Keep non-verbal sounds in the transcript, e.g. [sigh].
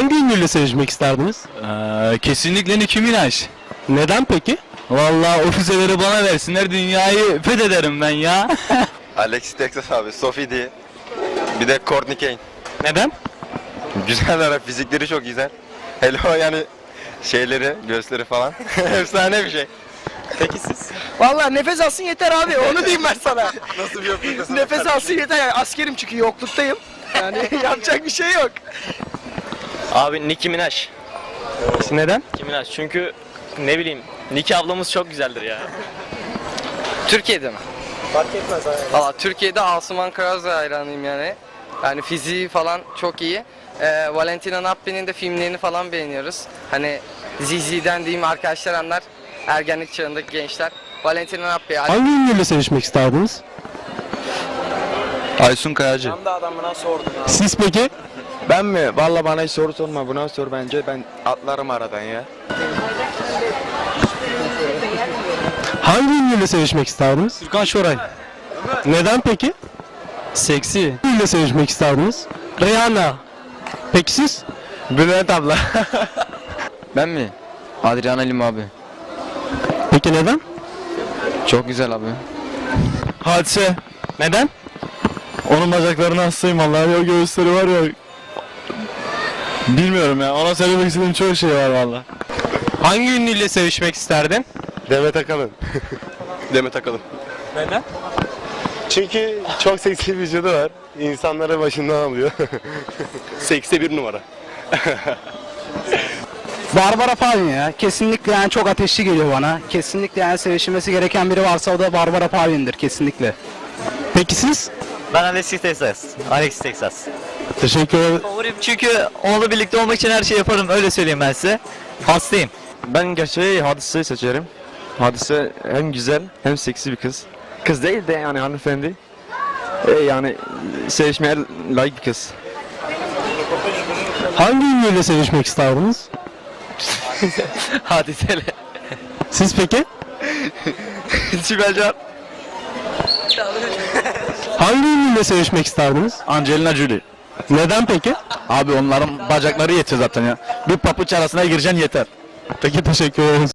ünlüyle sevişmek isterdiniz? Ee, kesinlikle Nicki Minaj. Neden peki? Vallahi o füzeleri bana versinler dünyayı fethederim ben ya. [laughs] Alexis Texas abi, Sophie diye. Bir de Courtney Kane. Neden? Güzeller abi, fizikleri çok güzel. Hele o yani şeyleri, göğüsleri falan. [laughs] Efsane bir şey. Peki siz? Vallahi nefes alsın yeter abi. Onu diyeyim ben sana. [laughs] Nasıl bir yoklukta nefes alsın yeter. Yani askerim çünkü yokluktayım. Yani yapacak bir şey yok. Abi Nicki Minaj. Neden? Nicki Minaj çünkü ne bileyim Nicki ablamız çok güzeldir ya. Türkiye'de mi? Fark etmez abi. Valla Türkiye'de Asuman Karaza hayranıyım yani. Yani fiziği falan çok iyi. Ee, Valentina Nappi'nin de filmlerini falan beğeniyoruz. Hani Zizi'den diyeyim arkadaşlar anlar. Ergenlik çağındaki gençler. Valentina Nappi. Hangi ünlüyle sevişmek isterdiniz? Aysun Kayacı. Siz peki? Ben mi? Valla bana hiç soru sorma. Buna sor bence. Ben atlarım aradan ya. Hangi ünlüyle sevişmek isterdiniz? Türkan Şoray. Neden peki? Seksi. Ünlüyle sevişmek isterdiniz? Rihanna. Peki siz? Bülent abla. [laughs] Ben mi? Adriana Lim abi. Peki neden? Çok güzel abi. Hadise. Neden? Onun bacaklarına hastayım vallahi. O göğüsleri var ya. Bilmiyorum ya. Ona söylemek istediğim çok şey var vallahi. Hangi ünlüyle sevişmek isterdin? Demet Akalın. [laughs] Demet Akalın. Neden? Çünkü çok seksi bir vücudu var. İnsanları başından alıyor. [laughs] Seksi bir numara. [laughs] Barbara Palin ya. Kesinlikle yani çok ateşli geliyor bana. Kesinlikle yani sevişilmesi gereken biri varsa o da Barbara Palin'dir kesinlikle. Peki siz? Ben Alexis Texas. Alex Texas. Teşekkür ederim. Favorim çünkü onunla birlikte olmak için her şeyi yaparım öyle söyleyeyim ben size. Hastayım. Ben gerçeği Hadise'yi seçerim. Hadise hem güzel hem seksi bir kız. Kız değil de yani hanımefendi. E yani sevişmeye layık bir kız. Hangi ünlüyle sevişmek isterdiniz? [laughs] Hadisele. Siz peki? [laughs] Sibelcan. Hangi ünlüyle sevişmek isterdiniz? Angelina Jolie. Neden peki? Abi onların bacakları yetiyor zaten ya. Bir papuç arasına gireceksin yeter. Peki teşekkür ederim.